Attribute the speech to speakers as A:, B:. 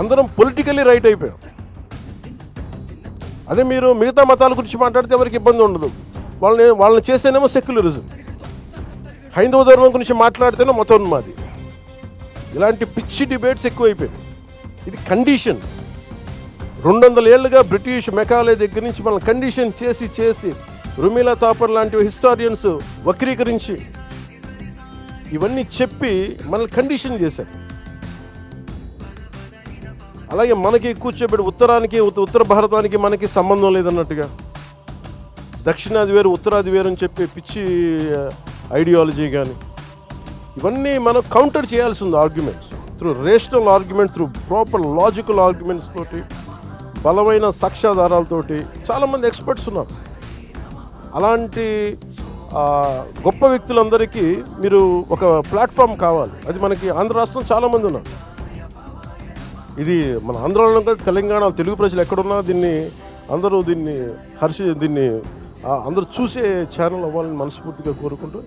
A: అందరం politically right అయిపోయాం. అదే మీరు మిగతా మతాల గురించి మాట్లాడితే ఎవరికి ఇబ్బంది ఉండదు. వాళ్ళని వాళ్ళని చేస్తేనేమో సెక్యులరిజం హైందవ ధర్మం గురించి మాట్లాడితేనే మతోన్మాది. ఇలాంటి పిచ్చి డిబేట్స్ ఎక్కువైపోయాయి ఇది కండిషన్ రెండు వందల ఏళ్ళుగా బ్రిటిష్ మెకాలే దగ్గర నుంచి మనం కండిషన్ చేసి చేసి రుమిలా తాపర్ లాంటి హిస్టారియన్స్ వక్రీకరించి ఇవన్నీ చెప్పి మనల్ని కండిషన్ చేశారు. అలాగే మనకి కూర్చోబెట్టి ఉత్తరానికి ఉత్త- ఉత్తర భారతానికి మనకి సంబంధం లేదన్నట్టుగా. దక్షిణాది వేరు ఉత్తరాది వేరు అని చెప్పి పిచ్చి ఐడియాలజీ కానీ ఇవన్నీ మనం కౌంటర్ చేయాల్సి ఉంది arguments through rational argument through proper logical arguments తోటి బలమైన సాక్ష్యాధారాలతోటి చాలామంది ఎక్స్పర్ట్స్ ఉన్నారు. అలాంటి గొప్ప వ్యక్తులందరికీ మీరు ఒక ప్లాట్ఫామ్ కావాలి. అది మనకి ఆంధ్ర రాష్ట్రం చాలామంది ఉన్నారు. ఇది మన ఆంధ్రాలో తెలంగాణ తెలుగు ప్రజలు ఎక్కడున్నా దీన్ని అందరూ దీన్ని హర్షి దీన్ని అందరూ చూసే ఛానల్ అవ్వాలని మనస్ఫూర్తిగా కోరుకుంటూ.